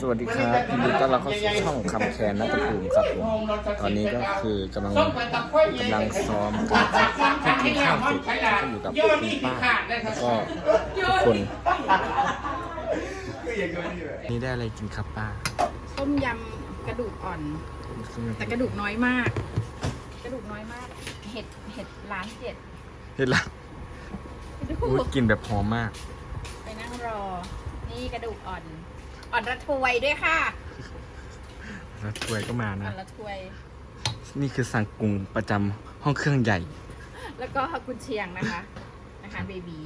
สวัสดีครับยินดีต้อนรับเข้าสู่ช่องคำแคนนัทภูมิครับผมตอนนี้ก็คือกำลังกำลังซ้อมกันครับเพิ่งกินข้าวเสร็จก็อยู่กับคุณป้าแล้วก็ทุกคนนี่ได้อะไรกินครับป้าต้มยำกระดูกอ่อน แต่กระดูกน้อยมาก กระดูกน้อยมาก เห็ดเห็ดล้านเจ็ดเห็นละอุ๊ยกลินแบบหอมมาก ไปนั่งรอ นี่กระดูกอ่อน อ่อนระทวยด้วยค่ะแล้วถ้วยก็มาอ่อนะนระทวย นี่คือสั่งกรุงประจำห้องเครื่องใหญ่ แล้วก็กุนเชียงนะคะ อาหารเบบี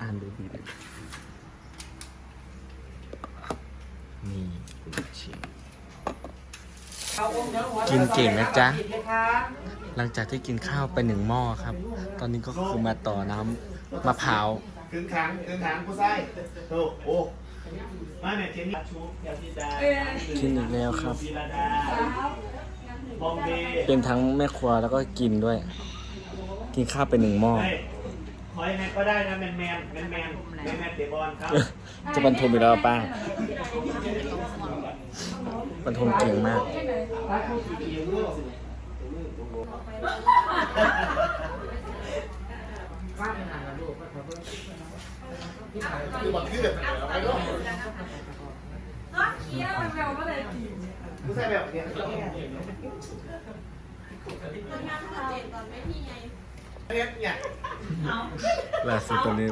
อ่านดูดีเลยนี่กุนเชียงกินเก่งนะจ๊ะ หลังจากที่กินข้าวไปหนึ่งหม้อครับ ตอนนี้ก็คือมาต่อน้ำมะพร้าว กึ่งขังกึ่งขังผู้ไส้โอ้โอ้ มาเนี่ยเจนี่ชูยาพิดากินอีกแล้วครับ ศิลาดาบอมเบย์เป็นทั้งแม่ครัวแล้วก็กินด้วย กินข้าวไปหนึ่งหม้อ เฮ้ยขอยังไงก็ได้นะแมนแมนแมนแมนแมนแมนเตะบอลครับจะบรรทมอีกแล้วป้าบรรทมเก่งมาก ผู้ไส้แบบเนี้ยเนี่ยล่าสุดตอนนี้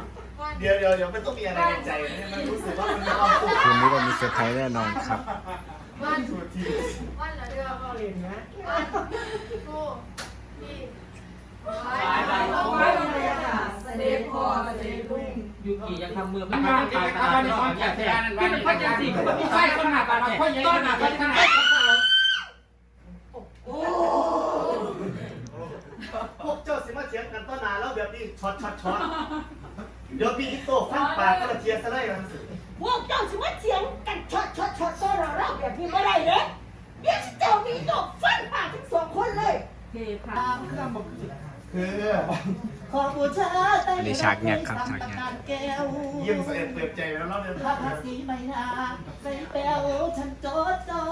เดี๋ยวเดี๋ยวเดี๋ยวมันต้องมีอะไรในใจนะมันรู้สึกว่ามันมีความสุขคืนนี้เรามีเซอร์ไพรส์แน่นอนครับสุดที่ยูกิยังทำมือไม่ได้ตายตาไม่ร้อนแก่แท้ที่มันพัดยังสิพี่ชายคนหน้าตาพ่อใหญ่ต้นหน้าต้นขนาดพวกเจ้าสิมาเถียงกันต้นนาแล้วแบบนี้ช็อตช็อตช็อตเดี๋ยวพี่อิโต้ฟันปากก็มาเทียร์ซะเลยนะพวกเจ้าสิว่าเสียงกันช็อตช็อตช็อตโซ่เราเราแบบนี้ไม่ได้เด้เดี๋ยวสิเจ้ามีตกฟันปากทั้งสองคนเลย คือขอบูชาแต่อันนี้ฉากแงกครับฉากแงก แก้ว เยี่ยมเสด็จเปิดใจแล้วรอบเดียวพระภาษีไม่นาใส่แป้วฉันโจดจอ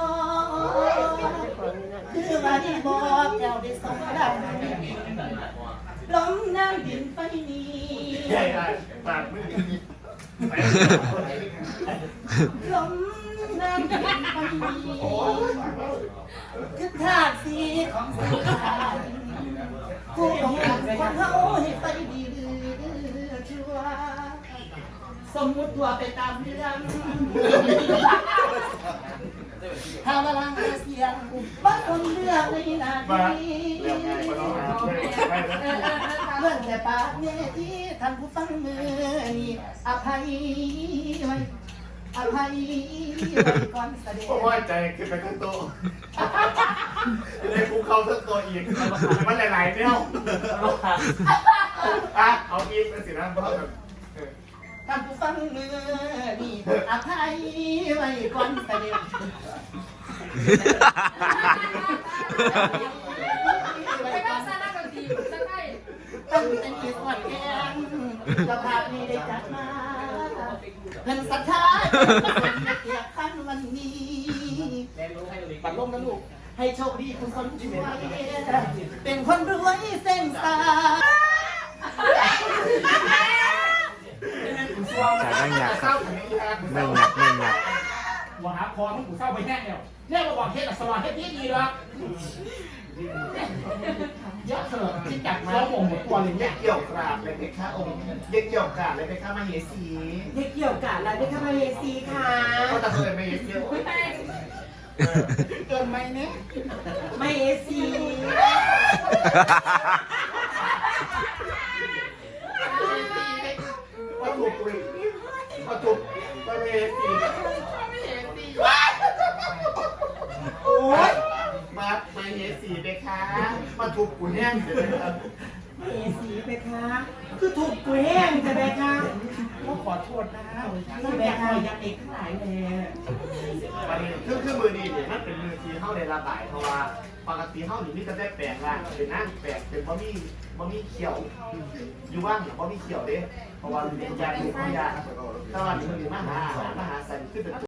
คือว่าที่บอกเจ้าได้สองดาวลมน้ำดินไฟนี้ใหญ่ได้ปากมือไปลมน้ำดินไฟนี้ คือธาตุสีของสังขารผู้ของกันเขาให้ไปดีหรือชั่วสมมุติว่าไปตามเรื่องถ้าว่าลังเสียงบ้านคนเลือกในนาทีเรียกไงก็ต้องหาไปแล้วเรื่องแต่ปากเนี่ยที่ท่านผู้ฟังมือนี่อภัยไว้ อภัยไว้ก่อนแสดงเพราะว่าใจขึ้นไปทั้งโต๊ะเลยกูเข้าทั้งตัวอีกมันหลายๆเนี่ยอะเอาอีกเป็นสินะเพราะแบบท่านผู้ฟังมือนี่อภัยไว้ก่อนแสดงไปบ้านซาลาดนตรีจะให้ตั้งแต่มีขอนแก่นสภาพนี้ได้จัดมา เพิ่นศรัทธาเกียรติขันวันนี้ปัดลมนะลูก ให้โชคดีคุณคนช่วยเป็นคนรวยเส้นสายฉากนั่งหยักครับนั่งหยักนั่งหยักว่าหาคอมึงกูเศร้าไปแห้งแล้วเนี่ยมาบอกเฮ็ดอัศวะเฮ็ดดีๆละ เยอะเถอะที่จัดมาหม่งหมดตัวเลยเย็เนี่ยกเกี่ยวกราบเลยเพคะองค์เย็กเกี่ยวกราบเลยเพคะมาเหสีได้เกี่ยวกับอะไรได้เข้ามาเฮซีค่ะ ก็ตะเคยมาเหสีโอ้ยเกินไหมเนี่ยไม่เฮซีว่าถูกกูว่าถูกมาเหสีโอ้ยมามาเหสีเพคะ มาถูกกูแห้งเสียเลยครับไม่เฮซีไปค่ะคือถูกกูแห้งจะไปค่ะก็ขอโทษนะนี่ไปค่ะยักษ์เอกทั้งหลายเลยวันนี้เครื่องเครื่องมือดีเนี่ยมันเป็นมือที่เข้าในระบายเพราะว่าปกติเข้าหนีนี่จะได้แปลงร่างเป็นนั่งแปลงเป็นบะหมี่บะหมี่เขียว อยู่บ้านเนี่ยบะหมี่เขียวเด้เพราะว่าเป็นยาดูดยาถ้าวันนี้มันมีมหาอาหารมหาสันขึ้นเป็น